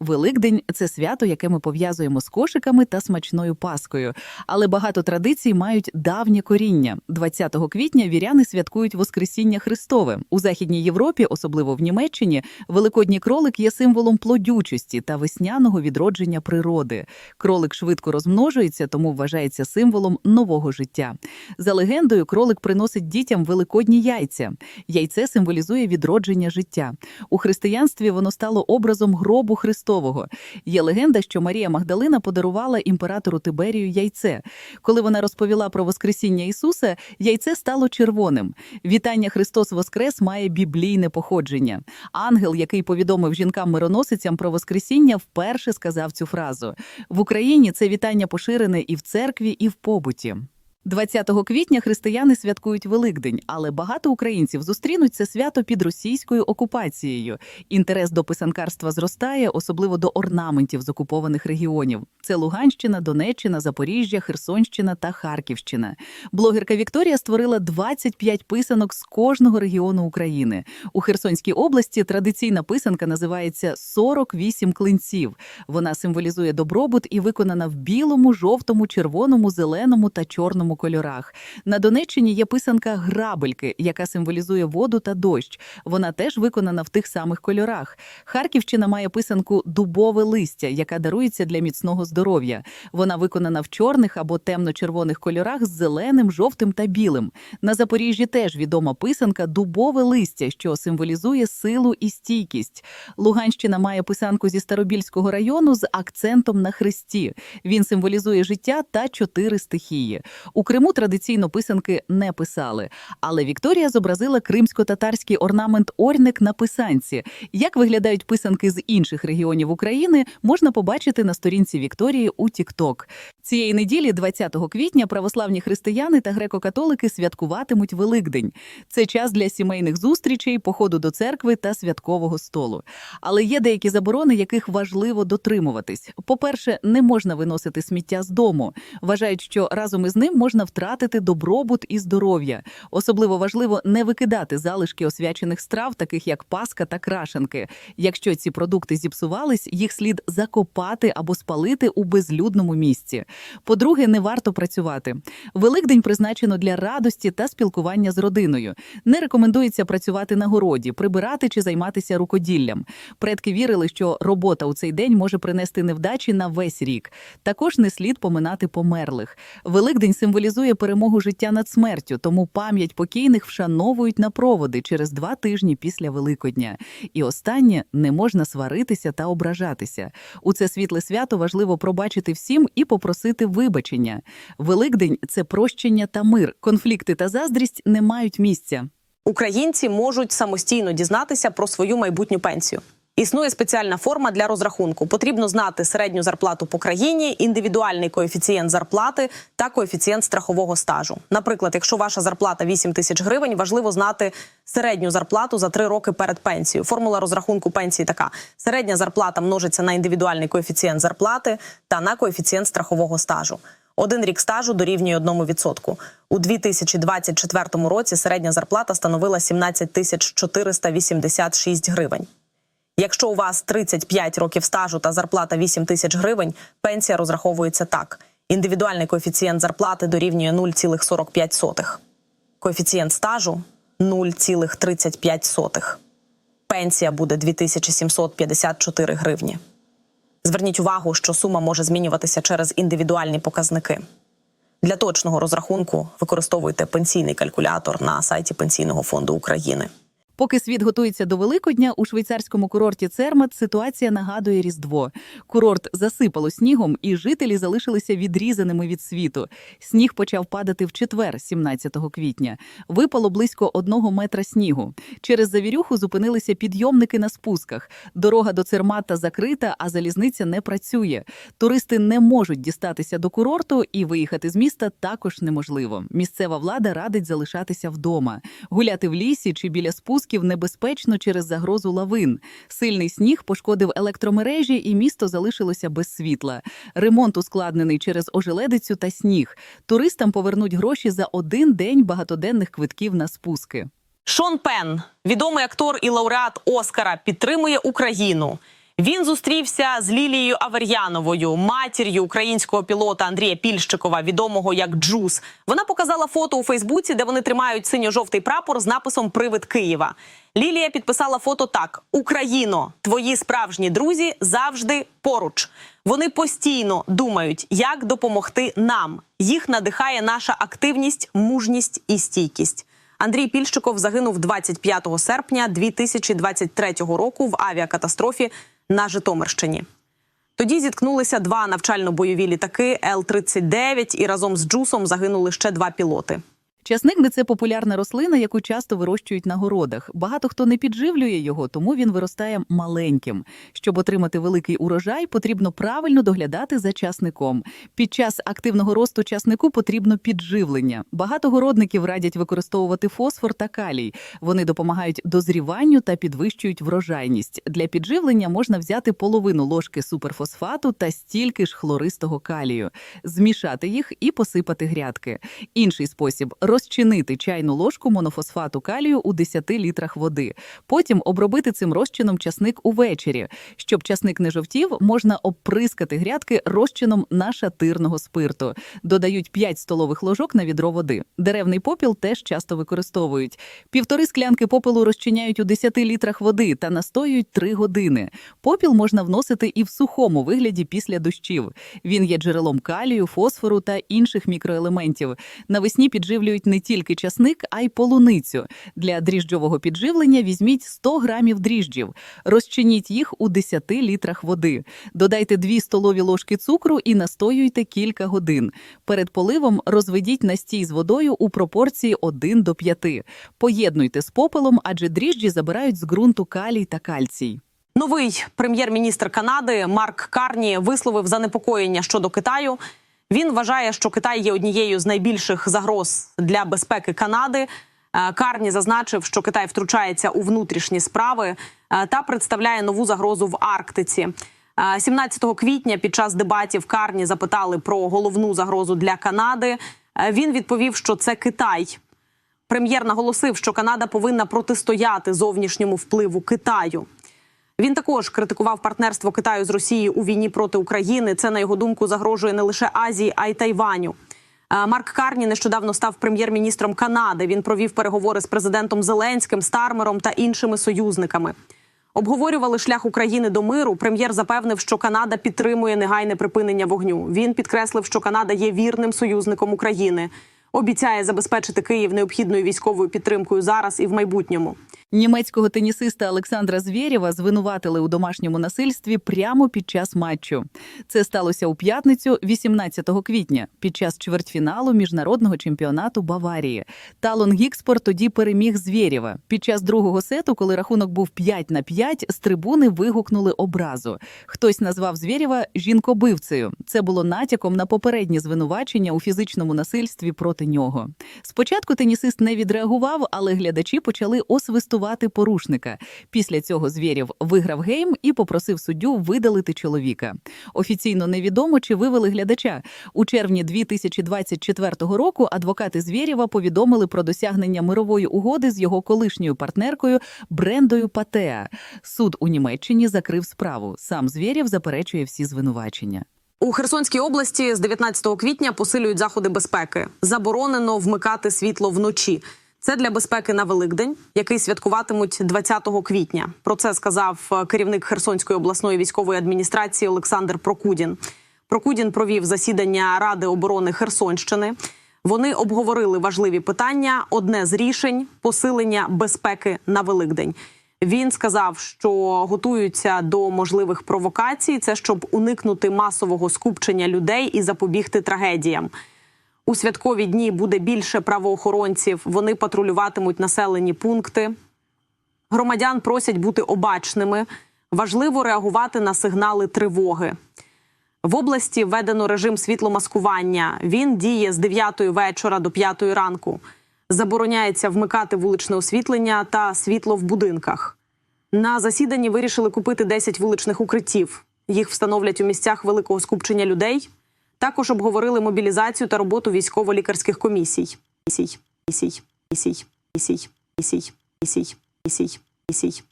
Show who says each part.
Speaker 1: Великдень це свято, яке ми пов'язуємо з кошиками та смачною паскою. Але багато традицій мають давнє коріння. 20 квітня віряни святкують Воскресіння Христове. У Західній Європі, особливо в Німеччині, великодній кролик є символом плодючості та весняного відродження природи. Кролик швидко розмножується, тому вважається символом нового життя. За легендою, кролик приносить дітям великодні яйця. Яйце символізує відродження життя. У християнстві воно стало образом гробу Христового. Є легенда, що Марія Магдалина подарувала імператору Тиберію яйце. Коли вона розповіла про Воскресіння Ісуса, яйце стало червоним. Вітання Христос Воскрес має біблійне походження. Ангел, який повідомив жінкам-мироносицям про Воскресіння, вперше сказав цю фразу. В Україні це вітання поширене і в церкві, і в побуті. 20 квітня християни святкують Великдень, але багато українців зустрінуть це свято під російською окупацією. Інтерес до писанкарства зростає, особливо до орнаментів з окупованих регіонів. Це Луганщина, Донеччина, Запоріжжя, Херсонщина та Харківщина. Блогерка Вікторія створила 25 писанок з кожного регіону України. У Херсонській області традиційна писанка називається «48 клинців. Вона символізує добробут і виконана в білому, жовтому, червоному, зеленому та чорному кольорах. На Донеччині є писанка грабельки, яка символізує воду та дощ. Вона теж виконана в тих самих кольорах. Харківщина має писанку дубове листя, яка дарується для міцного здоров'я. Вона виконана в чорних або темно-червоних кольорах з зеленим, жовтим та білим. На Запоріжжі теж відома писанка дубове листя, що символізує силу і стійкість. Луганщина має писанку зі Старобільського району з акцентом на хресті. Він символізує життя та чотири стихії. У Криму традиційно писанки не писали, але Вікторія зобразила кримсько-татарський орнамент орник на писанці. Як виглядають писанки з інших регіонів України, можна побачити на сторінці Вікторії у TikTok. Цієї неділі, 20 квітня, православні християни та греко-католики святкуватимуть Великдень. Це час для сімейних зустрічей, походу до церкви та святкового столу. Але є деякі заборони, яких важливо дотримуватись. По-перше, не можна виносити сміття з дому. Вважають, що разом із ним можна втратити добробут і здоров'я. Особливо важливо не викидати залишки освячених страв, таких як паска та крашенки. Якщо ці продукти зіпсувались, їх слід закопати або спалити у безлюдному місці. По-друге, не варто працювати. Великдень призначено для радості та спілкування з родиною. Не рекомендується працювати на городі, прибирати чи займатися рукоділлям. Предки вірили, що робота у цей день може принести невдачі на весь рік. Також не слід поминати померлих. Великдень символізує перемогу життя над смертю, тому пам'ять покійних вшановують на проводи через два тижні після Великодня. І останнє не можна сваритися та ображатися. У це світле свято важливо пробачити всім і попросити вибачення. Великдень це прощення та мир. Конфлікти та заздрість не мають місця.
Speaker 2: Українці можуть самостійно дізнатися про свою майбутню пенсію. Існує спеціальна форма для розрахунку. Потрібно знати середню зарплату по країні, індивідуальний коефіцієнт зарплати та коефіцієнт страхового стажу. Наприклад, якщо ваша зарплата 8 тисяч гривень, важливо знати середню зарплату за 3 роки перед пенсією. Формула розрахунку пенсії така: середня зарплата множиться на індивідуальний коефіцієнт зарплати та на коефіцієнт страхового стажу. Один рік стажу дорівнює 1%. У 2024 році середня зарплата становила 17 тисяч 486 гривень. Якщо у вас 35 років стажу та зарплата 8 тисяч гривень, пенсія розраховується так: індивідуальний коефіцієнт зарплати дорівнює 0,45. Коефіцієнт стажу 0,35. Пенсія буде 2754 гривні. Зверніть увагу, що сума може змінюватися через індивідуальні показники. Для точного розрахунку використовуйте пенсійний калькулятор на сайті Пенсійного фонду України.
Speaker 1: Поки світ готується до Великодня, у швейцарському курорті Цермат ситуація нагадує Різдво. Курорт засипало снігом, і жителі залишилися відрізаними від світу. Сніг почав падати в четвер, 17 квітня. Випало близько одного метра снігу. Через завірюху зупинилися підйомники на спусках. Дорога до Цермата закрита, а залізниця не працює. Туристи не можуть дістатися до курорту, і виїхати з міста також неможливо. Місцева влада радить залишатися вдома, гуляти в лісі чи біля спусків небезпечно через загрозу лавин. Сильний сніг пошкодив електромережі, і місто залишилося без світла. Ремонт ускладнений через ожеледицю та сніг. Туристам повернуть гроші за один день багатоденних квитків на спуски.
Speaker 2: Шон Пен, відомий актор і лауреат Оскара, підтримує Україну. Він зустрівся з Лілією Авер'яновою, матір'ю українського пілота Андрія Пільщикова, відомого як Джус. Вона показала фото у Фейсбуці, де вони тримають синьо-жовтий прапор з написом Привид Києва. Лілія підписала фото так: Україно, твої справжні друзі завжди поруч. Вони постійно думають, як допомогти нам. Їх надихає наша активність, мужність і стійкість. Андрій Пільщиков загинув 25 серпня 2023 року в авіакатастрофі на Житомирщині. Тоді зіткнулися два навчально-бойові літаки Л-39 і разом з Джусом загинули ще два пілоти.
Speaker 1: Часник це популярна рослина, яку часто вирощують на городах. Багато хто не підживлює його, тому він виростає маленьким. Щоб отримати великий урожай, потрібно правильно доглядати за часником. Під час активного росту часнику потрібно підживлення. Багато городників радять використовувати фосфор та калій. Вони допомагають дозріванню та підвищують врожайність. Для підживлення можна взяти половину ложки суперфосфату та стільки ж хлористого калію, змішати їх і посипати грядки. Інший спосіб розчинити чайну ложку монофосфату калію у 10 літрах води. Потім обробити цим розчином часник увечері. Щоб часник не жовтів, можна обприскати грядки розчином нашатирного спирту. Додають 5 столових ложок на відро води. Деревний попіл теж часто використовують. Півтори склянки попелу розчиняють у 10 літрах води та настоюють 3 години. Попіл можна вносити і в сухому вигляді після дощів. Він є джерелом калію, фосфору та інших мікроелементів. Навесні підживлюють не тільки часник, а й полуницю. Для дріжджового підживлення візьміть 100 грамів дріжджів, розчиніть їх у 10 літрах води. Додайте 2 столові ложки цукру і настоюйте кілька годин. Перед поливом розведіть настій з водою у пропорції 1 до 5. Поєднуйте з попелом, адже дріжджі забирають з ґрунту калій та кальцій.
Speaker 2: Новий прем'єр-міністр Канади Марк Карні висловив занепокоєння щодо Китаю. Він вважає, що Китай є однією з найбільших загроз для безпеки Канади. Е, Карні зазначив, що Китай втручається у внутрішні справи е, та представляє нову загрозу в Арктиці. Е, 17 квітня під час дебатів Карні запитали про головну загрозу для Канади. Е, Він відповів, що це Китай. Прем'єр наголосив, що Канада повинна протистояти зовнішньому впливу Китаю. Він також критикував партнерство Китаю з Росією у війні проти України. Це на його думку загрожує не лише Азії, а й Тайваню. Е, Марк Карні нещодавно став прем'єр-міністром Канади. Він провів переговори з президентом Зеленським, Стармером та іншими союзниками. Обговорювали шлях України до миру. Прем'єр запевнив, що Канада підтримує негайне припинення вогню. Він підкреслив, що Канада є вірним союзником України. Обіцяє забезпечити Київ необхідною військовою підтримкою зараз і в майбутньому.
Speaker 1: Німецького тенісиста Олександра Звєрєва звинуватили у домашньому насильстві прямо під час матчу. Це сталося у п'ятницю, 18 квітня, під час чвертьфіналу міжнародного чемпіонату Баварії. Талон Гікспор тоді переміг Звєрєва. Під час другого сету, коли рахунок був 5 на 5, з трибуни вигукнули образу. Хтось назвав Звєрєва жінкобивцею. Це було натяком на попередні звинувачення у фізичному насильстві проти нього. Спочатку тенісист не відреагував, але глядачі почали освистувати порушника. Після цього Звєрєв виграв гейм і попросив суддю видалити чоловіка. Офіційно невідомо, чи вивели глядача. У червні 2024 року адвокати Звєрєва повідомили про досягнення мирової угоди з його колишньою партнеркою Брендою Патеа. Суд у Німеччині закрив справу. Сам Звєрєв заперечує всі звинувачення.
Speaker 2: У Херсонській області з 19 квітня посилюють заходи безпеки. Заборонено вмикати світло вночі. Це для безпеки на Великдень, який святкуватимуть 20 квітня. Про це сказав е, керівник Херсонської обласної військової адміністрації Олександр Прокудін. Прокудін провів засідання Ради оборони Херсонщини. Вони обговорили важливі питання. Одне з рішень посилення безпеки на Великдень. Він сказав, що готуються до можливих провокацій. Це щоб уникнути масового скупчення людей і запобігти трагедіям. У святкові дні буде більше правоохоронців. Вони патрулюватимуть населені пункти. Громадян просять бути обачними. Важливо реагувати на сигнали тривоги. В області введено режим світломаскування. Він діє з 9 вечора до 5 ранку. Забороняється вмикати вуличне освітлення та світло в будинках. На засіданні вирішили купити 10 вуличних укриттів. Їх встановлять у місцях великого скупчення людей. Також обговорили мобілізацію та роботу військово-лікарських комісій. Місій, місій, місій, місій, місій, місій, місій, місій.